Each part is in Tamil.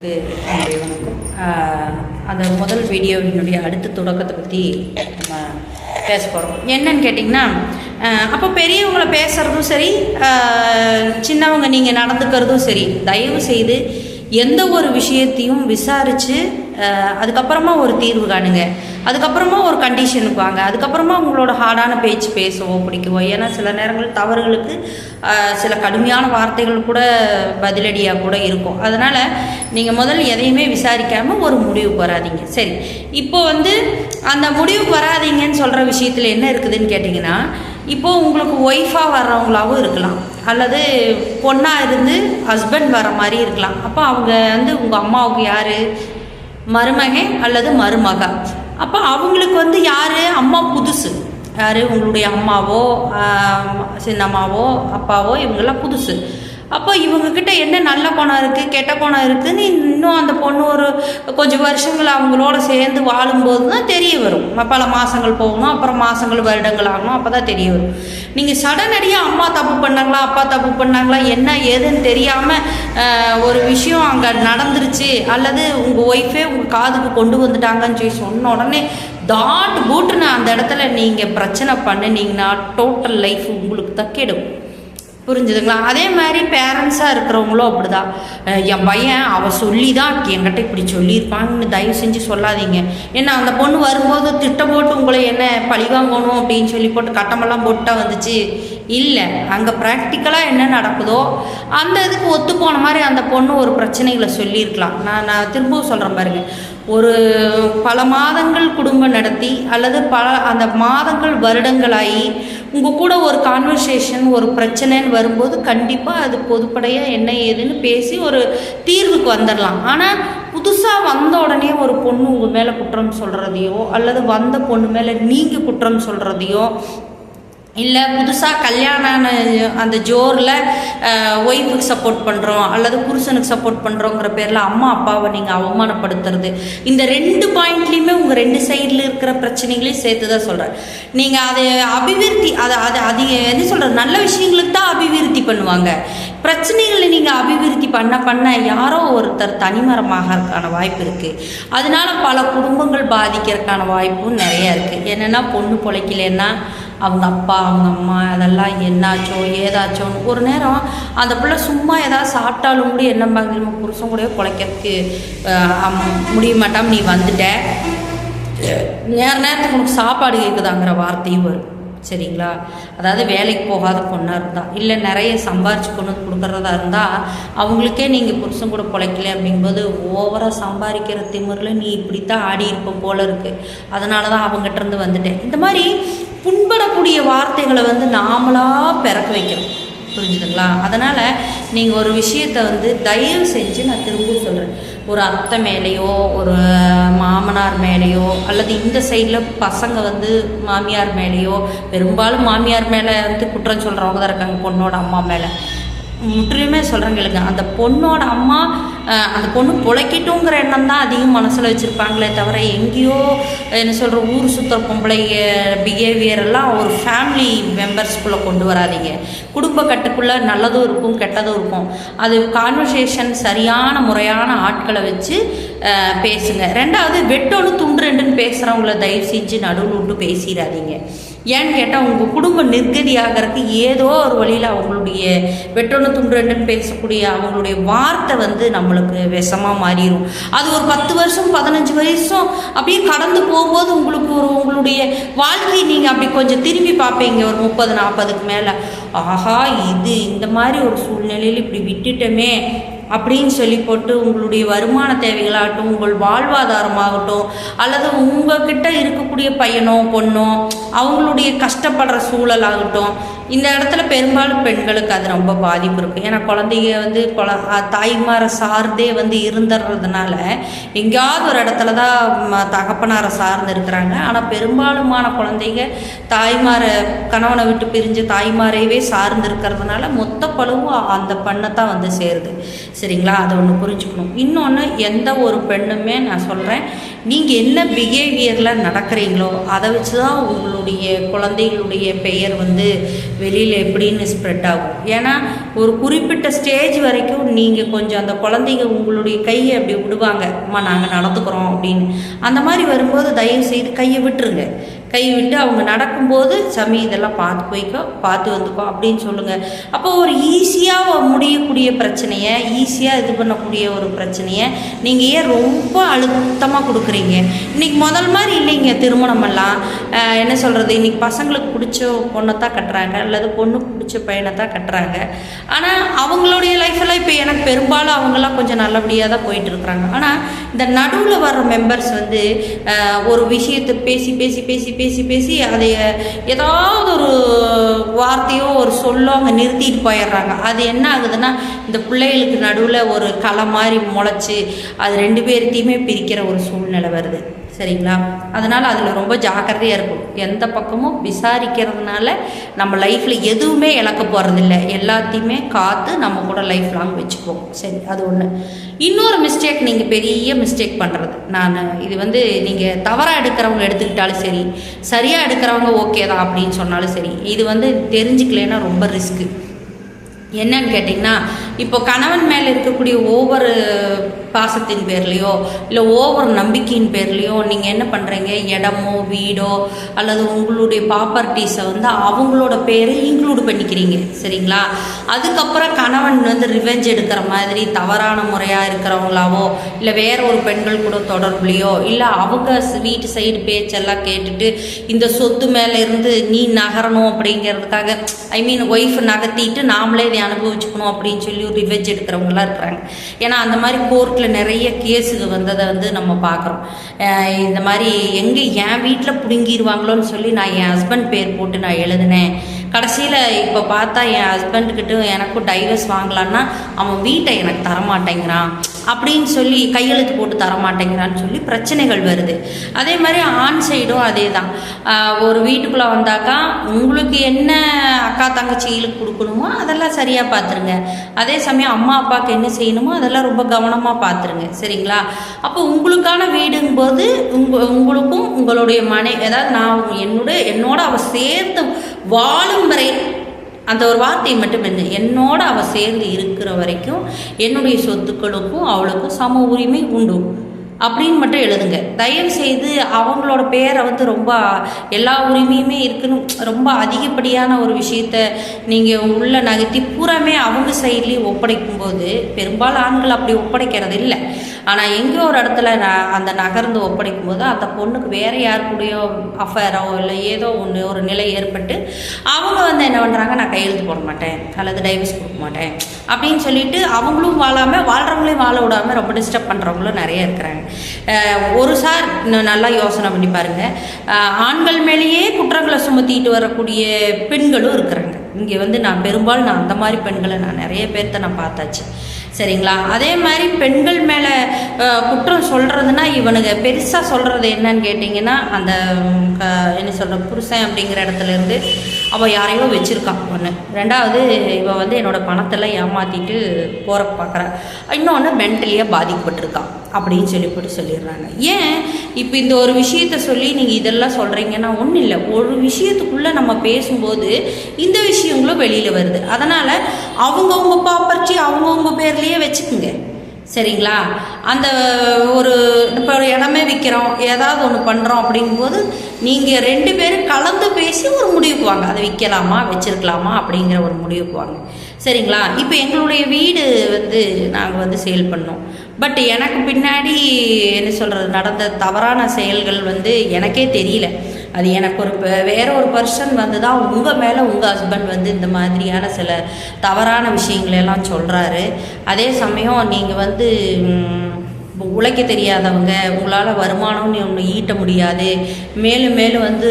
வணக்கம் அந்த முதல் வீடியோவினுடைய அடுத்த தொடக்கத்தை பற்றி நம்ம பேச போகிறோம் என்னன்னு கேட்டிங்கன்னா அப்போ பெரியவங்கள பேசுகிறதும் சரி சின்னவங்க நீங்கள் நடந்துக்கிறதும் சரி தயவு செய்து எந்த ஒரு விஷயத்தையும் விசாரித்து அதுக்கப்புறமா ஒரு தீர்வு காணுங்க. அதுக்கப்புறமா ஒரு கண்டிஷனுக்கு வாங்க அதுக்கப்புறமா உங்களோட ஹார்டான பேச்சு பேசவோ பிடிக்கவோ. ஏன்னா சில நேரங்கள் தவறுகளுக்கு சில கடுமையான வார்த்தைகள் கூட பதிலடியாக கூட இருக்கும். அதனால் நீங்கள் முதல்ல எதையுமே விசாரிக்காமல் ஒரு முடிவுக்கு வராதீங்க. சரி. இப்போ வந்து அந்த முடிவுக்கு வராதீங்கன்னு சொல்கிற விஷயத்தில் என்ன இருக்குதுன்னு கேட்டிங்கன்னா இப்போது உங்களுக்கு ஒய்ஃபாக வர்றவங்களாகவும் இருக்கலாம். அல்லது பொண்ணாக இருந்து ஹஸ்பண்ட் வர மாதிரி இருக்கலாம். அப்போ அவங்க வந்து உங்கள் அம்மாவுக்கு யார்? மருமகன் அல்லது மருமக? அப்போ அவங்களுக்கு வந்து யார்? அம்மா புதுசு. யார்? உங்களுடைய அம்மாவோ சின்னம்மாவோ அப்பாவோ இவங்கெல்லாம் புதுசு. அப்போ இவங்கக்கிட்ட என்ன நல்ல குணம் இருக்குது கெட்ட குணம் இருக்குதுன்னு இன்னும் அந்த பொண்ணு ஒரு கொஞ்சம் வருஷங்கள் அவங்களோட சேர்ந்து வாழும்போது தான் தெரிய வரும். பல மாதங்கள் போகணும் அப்புறம் மாதங்கள் வருடங்கள் ஆகணும் அப்போ தான் தெரிய வரும். நீங்கள் சடனடியாக அம்மா தப்பு பண்ணாங்களா அப்பா தப்பு பண்ணாங்களா என்ன ஏதுன்னு தெரியாமல் ஒரு விஷயம் அங்கே நடந்துருச்சு அல்லது உங்கள் ஒய்ஃபே உங்கள் காதுக்கு கொண்டு வந்துட்டாங்கன்னு சொல்லி சொன்ன உடனே தாட் பூட்டுன்னு அந்த இடத்துல நீங்கள் பிரச்சனை பண்ணினீங்கன்னா டோட்டல் லைஃப் உங்களுக்கு தான் கெடும் புரிஞ்சுதுங்களா? அதே மாதிரி பேரண்ட்ஸாக இருக்கிறவங்களும் அப்படிதான். தான் என் பையன் அவள் சொல்லி தான் என்கிட்ட இப்படி சொல்லியிருப்பான்னு தயவு செஞ்சு சொல்லாதீங்க. ஏன்னா அந்த பொண்ணு வரும்போது திட்டம் போட்டு உங்களை என்ன பழிவாங்கணும் அப்படின்னு சொல்லி போட்டு கட்டமெல்லாம் போட்டா வந்துச்சு. இல்லை அங்கே ப்ராக்டிக்கலாக என்ன நடக்குதோ அந்த இதுக்கு ஒத்து போன மாதிரி அந்த பொண்ணு ஒரு பிரச்சனைகளை சொல்லியிருக்கலாம். நான் நான் திரும்பவும் சொல்கிறேன் பாருங்கள் ஒரு பல மாதங்கள் குடும்பம் நடத்தி அல்லது பல அந்த மாதங்கள் வருடங்களாகி உங்கள் கூட ஒரு கான்வர்சேஷன் ஒரு பிரச்சனைன்னு வரும்போது கண்டிப்பாக அது பொதுப்படையாக என்ன ஏதுன்னு பேசி ஒரு தீர்வுக்கு வந்துடலாம் ஆனால் புதுசாக வந்த உடனே ஒரு பொண்ணு உங்கள் மேலே குற்றம் சொல்கிறதையோ அல்லது வந்த பொண்ணு மேலே நீங்கள் குற்றம் சொல்கிறதையோ இல்லை புதுசாக கல்யாணம் ஆன அந்த ஜோரில் ஒய்ஃபுக்கு சப்போர்ட் பண்ணுறோம் அல்லது புருஷனுக்கு சப்போர்ட் பண்ணுறோங்கிற பேரில் அம்மா அப்பாவை நீங்கள் அவமானப்படுத்துறது. இந்த ரெண்டு பாயிண்ட்லேயுமே உங்கள் ரெண்டு சைடில் இருக்கிற பிரச்சனைகளையும் சேர்த்து தான் சொல்கிறேன் நீங்கள் அதை அபிவிருத்தி அதை அதை அது என்ன சொல்கிறது நல்ல விஷயங்களுக்கு தான் அபிவிருத்தி பண்ணுவாங்க. பிரச்சனைகளை நீங்கள் அபிவிருத்தி பண்ண பண்ண யாரோ ஒருத்தர் தனிமரமாகறதுக்கான வாய்ப்பு இருக்குது அதனால பல குடும்பங்கள் பாதிக்கிறதுக்கான வாய்ப்பும் நிறையா இருக்குது என்னென்னா பொண்ணு பிழைக்கலன்னா அவங்க அப்பா அவங்க அம்மா அதெல்லாம் என்னாச்சோ ஏதாச்சோன்னு. ஒரு நேரம் அந்த பிள்ளை சும்மா ஏதாவது சாப்பிட்டாலும் கூட என்னம்பாங்க நம்ம புருஷன் கூட பிழைக்கிறதுக்கு முடிய மாட்டாம நீ வந்துட்ட. நேர நேரத்துக்கு உனக்கு சாப்பாடு கேட்குதாங்கிற வார்த்தையும் வரும். சரிங்களா? அதாவது வேலைக்கு போகாத பொண்ணாக இருந்தால் இல்லை நிறைய சம்பாரிச்சு கொண்டு வந்து கொடுக்குறதா இருந்தால் அவங்களுக்கே நீங்கள் புருஷன் கூட பிழைக்கல அப்படிங்கும்போது ஓவராக சம்பாதிக்கிற திமிரில் நீ இப்படித்தான் ஆடி இருப்ப போல இருக்குது அதனால தான் அவங்ககிட்ட இருந்து வந்துட்டேன். இந்த மாதிரி புண்படக்கூடிய வார்த்தைகளை வந்து நாமளாக பிறக்க வைக்கிறோம் புரிஞ்சுதுங்களா? அதனால் நீங்கள் ஒரு விஷயத்தை வந்து தயவு செஞ்சு நான் திரும்ப சொல்கிறேன் ஒரு அத்தை மேலேயோ ஒரு மாமனார் மேலேயோ அல்லது இந்த சைடில் பசங்க வந்து மாமியார் மேலேயோ பெரும்பாலும் மாமியார் மேலே வந்து குற்றம் சொல்கிறவங்க தான் இருக்காங்க பொண்ணோட அம்மா மேலே. முற்றிலுமே சொல்கிறேன் கேளுங்க. அந்த பொண்ணோட அம்மா அந்த பொண்ணு பிழைக்கட்டுங்கிற எண்ணம் தான் அதிகம் மனசில் வச்சுருப்பாங்களே தவிர எங்கேயோ என்ன சொல்கிற ஊர் சுற்றுற பொம்பளை பிஹேவியர் எல்லாம் ஒரு ஃபேமிலி மெம்பர்ஸ்குள்ளே கொண்டு வராதீங்க. குடும்ப கட்டுக்குள்ளே நல்லதும் இருக்கும் கெட்டதும் இருக்கும். அது கான்வர்சேஷன் சரியான முறையான ஆட்களை வச்சு பேசுங்க. ரெண்டாவது வெட்டொன்று துண்டு ரெண்டுன்னு பேசுகிறவங்கள தயவு செஞ்சு நடுவில் விட்டு பேசிடாதீங்க. ஏன்னு கேட்டால் உங்கள் குடும்பம் நிர்கதி ஆகிறதுக்கு ஏதோ ஒரு வழியில் அவங்களுடைய வெட்டொன்று துண்டுன்னு பேசக்கூடிய அவங்களுடைய வார்த்தை வந்து நம்மளுக்கு விஷமாக மாறிடும் அது ஒரு பத்து வருஷம் பதினஞ்சு வருஷம் அப்படியே கடந்து போகும்போது உங்களுக்கு ஒரு உங்களுடைய வாழ்க்கையை நீங்கள் அப்படி கொஞ்சம் திரும்பி பார்ப்பீங்க ஒரு முப்பது நாற்பதுக்கு மேலே. ஆஹா இது இந்த மாதிரி ஒரு சூழ்நிலையில் இப்படி விட்டுட்டோமே அப்படின்னு சொல்லி போட்டு உங்களுடைய வருமான தேவைகளாகட்டும் உங்கள் வாழ்வாதாரமாகட்டும் அல்லது உங்ககிட்ட இருக்கக்கூடிய பையனோ பொண்ணோ அவங்களுடைய கஷ்டப்படுற சூழலாகட்டும் இந்த இடத்துல பெரும்பாலும் பெண்களுக்கு அது ரொம்ப பாதிப்பு இருக்குது ஏன்னா குழந்தைங்க வந்து குழ தாய்மாரை சார்ந்தே வந்து இருந்துடுறதுனால எங்கேயாவது ஒரு இடத்துல தான் ம- தகப்பனாரை சார்ந்து இருக்கிறாங்க. ஆனால் பெரும்பாலுமான குழந்தைங்க தாய்மாரை கணவனை விட்டு பிரிஞ்சு தாய்மாரையவே சார்ந்து இருக்கிறதுனால மொத்த பழுவும் அந்த பெண்ணை தான் வந்து சேருது. சரிங்களா? அதை ஒன்று புரிஞ்சுக்கணும். இன்னொன்று எந்த ஒரு பெண்ணுமே நான் சொல்கிறேன் நீங்கள் என்ன பிஹேவியரில் நடக்கிறீங்களோ அதை வச்சு தான் உங்களுடைய குழந்தைகளுடைய பெயர் வந்து வெளியில் எப்படின்னு ஸ்ப்ரெட் ஆகும். ஏன்னா ஒரு குறிப்பிட்ட ஸ்டேஜ் வரைக்கும் நீங்கள் கொஞ்சம் அந்த குழந்தைங்க உங்களுடைய கையை அப்படி விடுவாங்க. அம்மா நாங்கள் நடந்துக்கிறோம் அப்படின்னு. அந்த மாதிரி வரும்போது தயவு செய்து கையை விட்டுருங்க. கை விட்டு அவங்க நடக்கும்போது சமி இதெல்லாம் பார்த்து போய்க்கோ பார்த்து வந்துக்கோ அப்படின்னு சொல்லுங்கள் அப்போ ஒரு ஈஸியாக முடியக்கூடிய பிரச்சனையை ஈஸியாக இது பண்ணக்கூடிய ஒரு பிரச்சனையை நீங்கள் ஏன் ரொம்ப அழுத்தமாக கொடுக்குறீங்க? இன்றைக்கி முதல் மாதிரி இல்லைங்க திருமணமெல்லாம். என்ன சொல்கிறது இன்றைக்கி பசங்களுக்கு பிடிச்ச பொண்ணை தான் கட்டுறாங்க அல்லது பொண்ணு பிடிச்ச பையனை தான் கட்டுறாங்க. ஆனால் அவங்களுடைய லைஃப்பெல்லாம் இப்போ எனக்கு பெரும்பாலும் அவங்கெல்லாம் கொஞ்சம் நல்லபடியாக தான் போயிட்டு இருக்கிறாங்க ஆனால் இந்த நடுவில் வர்ற மெம்பர்ஸ் வந்து ஒரு விஷயத்தை பேசி பேசி பேசி பேசி பேசி அதை ஏதாவது ஒரு வார்த்தையோ ஒரு சொல்லோ அங்கே நிறுத்திட்டு போயிடுறாங்க. அது என்ன ஆகுதுன்னா இந்த பிள்ளைகளுக்கு நடுவில் ஒரு களை மாதிரி முளைச்சி அது ரெண்டு பேர்த்தையுமே பிரிக்கிற ஒரு சூழ்நிலை வருது. சரிங்களா? அதனால் அதில் ரொம்ப ஜாக்கிரதையாக இருக்கும் எந்த பக்கமும் விசாரிக்கிறதுனால நம்ம லைஃப்பில் எதுவுமே இழக்க போகிறதில்ல எல்லாத்தையுமே காத்து நம்ம கூட லைஃப் லாங் வச்சுப்போம். சரி அது ஒன்று இன்னொரு மிஸ்டேக் நீங்கள் பெரிய மிஸ்டேக் பண்ணுறது நான் இது வந்து நீங்கள் தவறாக எடுக்கிறவங்க எடுத்துக்கிட்டாலும் சரி சரியாக எடுக்கிறவங்க ஓகே தான் அப்படின்னு சொன்னாலும் சரி இது வந்து தெரிஞ்சுக்கலன்னா ரொம்ப ரிஸ்க்கு என்னன்னு கேட்டிங்கன்னா இப்போ கணவன் மேலே இருக்கக்கூடிய ஒவ்வொரு பாசத்தின் பேர்லையோ இல்லை ஓவர் நம்பிக்கையின் பேர்லையோ நீங்கள் என்ன பண்ணுறீங்க இடமோ வீடோ அல்லது உங்களுடைய ப்ராப்பர்ட்டிஸை வந்து அவங்களோட பேரை இன்க்ளூட் பண்ணிக்கிறீங்க. சரிங்களா? அதுக்கப்புறம் கணவன் வந்து ரிவெஞ்ச் எடுக்கிற மாதிரி தவறான முறையாக இருக்கிறவங்களாவோ இல்லை வேற ஒரு பெண்கள் கூட தொடர்புலையோ இல்லை அவங்க வீட்டு சைடு பேச்செல்லாம் கேட்டுட்டு இந்த சொத்து மேலே இருந்து நீ நகரணும் அப்படிங்கிறதுக்காக ஐ மீன் ஒய்ஃப் நகர்த்திட்டு நாமளே இதை அனுபவிச்சுக்கணும் அப்படின்னு சொல்லி ஒரு ரிவெஞ்ச் எடுக்கிறவங்களாம் இருக்கிறாங்க. ஏன்னா அந்த மாதிரி கோர்ட்டில் நிறைய கேஸுக வந்ததை வந்து நம்ம பார்க்குறோம். இந்த மாதிரி எங்கே என் வீட்டில் பிடுங்கிடுவாங்களோன்னு சொல்லி நான் என் ஹஸ்பண்ட் பேர் போட்டு நான் எழுதினேன். கடைசியில் இப்போ பார்த்தா என் ஹஸ்பண்ட்கிட்ட எனக்கும் டைவர்ஸ் வாங்கலான்னா அவன் வீட்டை எனக்கு தரமாட்டேங்கிறான். அப்படின்னு சொல்லி கையெழுத்து போட்டு தர மாட்டேங்கிறான்னு சொல்லி பிரச்சனைகள் வருது. அதே மாதிரி ஆண் சைடும் அதே தான் ஒரு வீட்டுக்குள்ளே வந்தாக்கா உங்களுக்கு என்ன அக்கா தங்கச்சிகளுக்கு கொடுக்கணுமோ அதெல்லாம் சரியாக பார்த்துருங்க அதே சமயம் அம்மா அப்பாவுக்கு என்ன செய்யணுமோ அதெல்லாம் ரொம்ப கவனமாக பார்த்துருங்க சரிங்களா? அப்போ உங்களுக்கான வீடுங்கும்போது உங்க உங்களுக்கும் உங்களுடைய மனை அதாவது நான் என்னோட என்னோட அவ சேர்ந்து வாழும் வரை அந்த ஒரு வார்த்தை மட்டும் என்ன? என்னோட அவள் சேர்ந்து இருக்கிற வரைக்கும் என்னுடைய சொத்துக்களுக்கும் அவளுக்கும் சம உரிமை உண்டு. அப்படின்னு மட்டும் எழுதுங்க. தயவு செய்து அவங்களோட பேரை வந்து ரொம்ப எல்லா உரிமையுமே இருக்குன்னு ரொம்ப அதிகப்படியான ஒரு விஷயத்த நீங்கள் உள்ள நகர்த்தி பூராமே அவங்க சைட்லேயும் ஒப்படைக்கும் போது பெரும்பாலும் ஆண்கள் அப்படி ஒப்படைக்கிறது இல்லை. ஆனால் எங்கேயோ ஒரு இடத்துல நான் அந்த நகர்ந்து ஒப்படைக்கும் போது அந்த பொண்ணுக்கு வேறு யார் கூடயோ அஃபேரோ இல்லை ஏதோ ஒன்று ஒரு நிலை ஏற்பட்டு அவங்க வந்து என்ன பண்ணுறாங்க நான் கையெழுத்து போட மாட்டேன். அல்லது டைவர்ஸ் கொடுக்க மாட்டேன். அப்படின்னு சொல்லிட்டு அவங்களும் வாழாமல் வாழ்கிறவங்களையும் வாழ விடாமல் ரொம்ப டிஸ்டர்ப் பண்ணுறவங்களும் நிறைய இருக்கிறாங்க. ஒரு சார் இன்னும் நல்லா யோசனை பண்ணி பாருங்கள் ஆண்கள் மேலேயே குற்றங்களை சுமத்திட்டு வரக்கூடிய பெண்களும் இருக்கிறாங்க. இங்கே வந்து நான் பெரும்பாலும் நான் அந்த மாதிரி பெண்களை நான் நிறைய பேர்த்த நான் பார்த்தாச்சு. சரிங்களா? அதே மாதிரி பெண்கள் மேலே குற்றம் சொல்கிறதுனா இவனுங்க பெருசாக சொல்கிறது என்னன்னு கேட்டிங்கன்னா அந்த க- என்ன சொல்கிற புருஷன் அப்படிங்கிற இடத்துல இருந்து அவள் யாரையோ வச்சுருக்கான் ஒன்று ரெண்டாவது இவள் வந்து என்னோட பணத்தெல்லாம் ஏமாற்றிட்டு போகிற பார்க்குறா இன்னொன்று மென்டலியாக பாதிக்கப்பட்டிருக்கான் அப்படின்னு சொல்லி போட்டு சொல்லிடுறாங்க. ஏன்? இப்போ இந்த ஒரு விஷயத்த சொல்லி நீங்கள் இதெல்லாம் சொல்கிறீங்கன்னா ஒன்றும் இல்லை. ஒரு விஷயத்துக்குள்ளே நம்ம பேசும்போது இந்த விஷயங்களும் வெளியில் வருது. அதனால் அவங்கவுங்க ப்ராப்பர்ட்டி அவங்கவுங்க பேர்லேயே வச்சுக்குங்க. சரிங்களா? அந்த ஒரு இப்போ ஒரு இடமே விற்கிறோம் ஏதாவது ஒன்று பண்ணுறோம் அப்படிங்கும்போது நீங்கள் ரெண்டு பேரும் கலந்து பேசி ஒரு முடிவுக்கு வாங்க. அதை விற்கலாமா வச்சிருக்கலாமா அப்படிங்கிற ஒரு முடிவுக்கு வாங்க. சரிங்களா? இப்போ எங்களுடைய வீடு வந்து நாங்கள் வந்து சேல் பண்ணோம். பட் எனக்கு பின்னாடி என்ன சொல்கிறது நடந்த தவறான செயல்கள் வந்து எனக்கே தெரியல. அது எனக்கு ஒரு வேற ஒரு பர்சன் வந்து தான் உங்கள் மேலே உங்கள் ஹஸ்பண்ட் வந்து இந்த மாதிரியான சில தவறான விஷயங்களெல்லாம் சொல்கிறாரு அதே சமயம் நீங்கள் வந்து உழைக்க தெரியாதவங்க உங்களால் வருமானம்னு ஒன்று ஈட்ட முடியாது. மேலும் மேலும் வந்து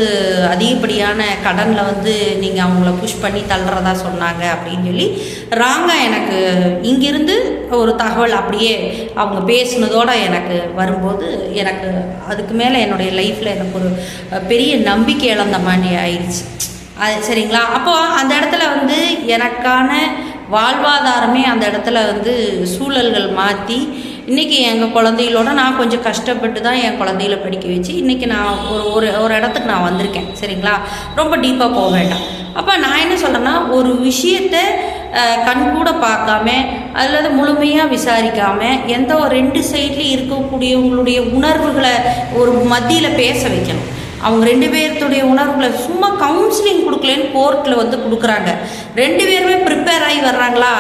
அதிகப்படியான கடனில் வந்து நீங்கள் அவங்கள புஷ் பண்ணி தள்ளுறதா சொன்னாங்க அப்படின்னு சொல்லி ராங்காக எனக்கு இங்கிருந்து ஒரு தகவல் அப்படியே அவங்க பேசுனதோட எனக்கு வரும்போது எனக்கு அதுக்கு மேலே என்னுடைய லைஃப்பில் எனக்கு ஒரு பெரிய நம்பிக்கை இழந்த மாதிரி ஆயிடுச்சு அது சரிங்களா? அப்போது அந்த இடத்துல வந்து எனக்கான வாழ்வாதாரமே அந்த இடத்துல வந்து சூழல்கள் மாற்றி இன்றைக்கி எங்கள் குழந்தைகளோட நான் கொஞ்சம் கஷ்டப்பட்டு தான் என் குழந்தைகள படிக்க வச்சு இன்றைக்கி நான் ஒரு ஒரு ஒரு இடத்துக்கு நான் வந்திருக்கேன். சரிங்களா? ரொம்ப டீப்பாக போக வேண்டாம். அப்போ நான் என்ன சொல்கிறேன்னா ஒரு விஷயத்தை கண்கூட பார்க்காம அல்லது முழுமையாக விசாரிக்காமல் எந்த ஒரு ரெண்டு சைட்லேயும் இருக்கக்கூடியவங்களுடைய உணர்வுகளை ஒரு மத்தியில் பேச வைக்கணும். அவங்க ரெண்டு பேர்த்துடைய உணர்வுகளை சும்மா கவுன்சிலிங் கொடுக்கலன்னு கோர்ட்டில் வந்து கொடுக்குறாங்க. ரெண்டு பேருமே ப்ரிப்பேர் ஆகி வர்றாங்களா?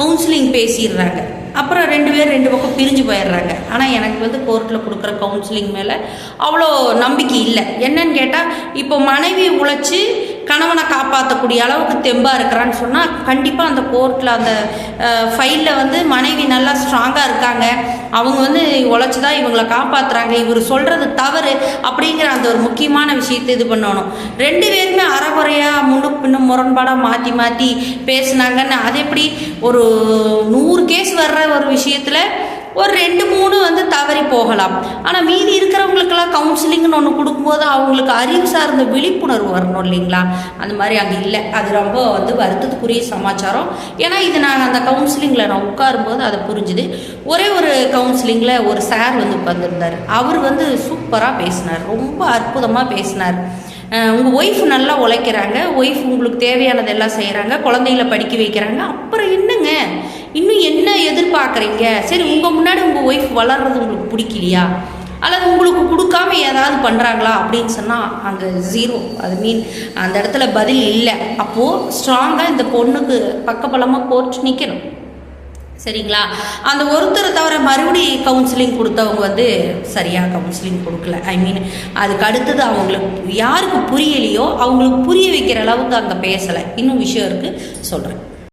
கவுன்சிலிங் பேசிடுறாங்க. அப்புறம் ரெண்டு பேர் ரெண்டு பக்கம் பிரிஞ்சு போயிடுறாங்க. ஆனால் எனக்கு வந்து கோர்ட்டில் கொடுக்குற கவுன்சிலிங் மேலே அவ்வளோ நம்பிக்கை இல்லை. என்னன்னு கேட்டால் இப்போ மனைவி உழைச்சி கணவனை காப்பாற்றக்கூடிய அளவுக்கு தெம்பாக இருக்கிறான்னு சொன்னால் கண்டிப்பாக அந்த கோர்ட்டில் அந்த ஃபைலில் வந்து மனைவி நல்லா ஸ்ட்ராங்காக இருக்காங்க. அவங்க வந்து உழைச்சி தான் இவங்களை காப்பாற்றுறாங்க இவர் சொல்கிறது தவறு அப்படிங்கிற அந்த ஒரு முக்கியமான விஷயத்தை இது பண்ணணும். ரெண்டு பேருமே அறகுறையாக முன்னு பின்னும் முரண்பாடாக மாற்றி மாற்றி பேசுனாங்கன்னு அது எப்படி ஒரு நூறு கேஸ் வர்ற ஒரு விஷயத்தில் ஒரு ரெண்டு மூணு வந்து தவறி போகலாம். ஆனால் மீதி இருக்கிறவங்களுக்கெல்லாம் கவுன்சிலிங்னு ஒன்று கொடுக்கும்போது அவங்களுக்கு அறிவு சார்ந்த விழிப்புணர்வு வரணும் இல்லைங்களா? அந்த மாதிரி அங்கே இல்லை. அது ரொம்ப வந்து வருத்தத்துக்குரிய சமாச்சாரம். ஏன்னா இது நான் அந்த கவுன்சிலிங்கில் நான் உட்காரும்போது அதை புரிஞ்சுது. ஒரே ஒரு கவுன்சிலிங்கில் ஒரு சார் வந்து உட்காந்துருந்தார் அவர் வந்து சூப்பராக பேசினார். ரொம்ப அற்புதமாக பேசினார். உங்கள் ஒய்ஃப் நல்லா உழைக்கிறாங்க ஒய்ஃப் உங்களுக்கு தேவையானதெல்லாம் செய்கிறாங்க குழந்தைகளை படிக்க வைக்கிறாங்க. அப்புறம் என்னங்க? இன்னும் என்ன எதிர்பார்க்குறீங்க? சரி உங்கள் முன்னாடி உங்கள் ஒய்ஃப் வளர்றது உங்களுக்கு பிடிக்கலையா? அல்லது உங்களுக்கு கொடுக்காம ஏதாவது பண்ணுறாங்களா அப்படின்னு சொன்னால் அங்கே ஜீரோ அது மீன் அந்த இடத்துல பதில் இல்லை. அப்போது ஸ்ட்ராங்காக இந்த பொண்ணுக்கு பக்கபலமாக கோர்ட் நிற்கணும் சரிங்களா? அந்த ஒருத்தரை தவிர மறுபடி கவுன்சிலிங் கொடுத்தவங்க வந்து சரியாக கவுன்சிலிங் கொடுக்கல. ஐ மீன் அதுக்கு அடுத்தது அவங்களுக்கு யாருக்கு புரியலையோ அவங்களுக்கு புரிய வைக்கிற அளவுக்கு அங்கே பேசலை. இன்னும் விஷயம் இருக்குது சொல்கிறேன்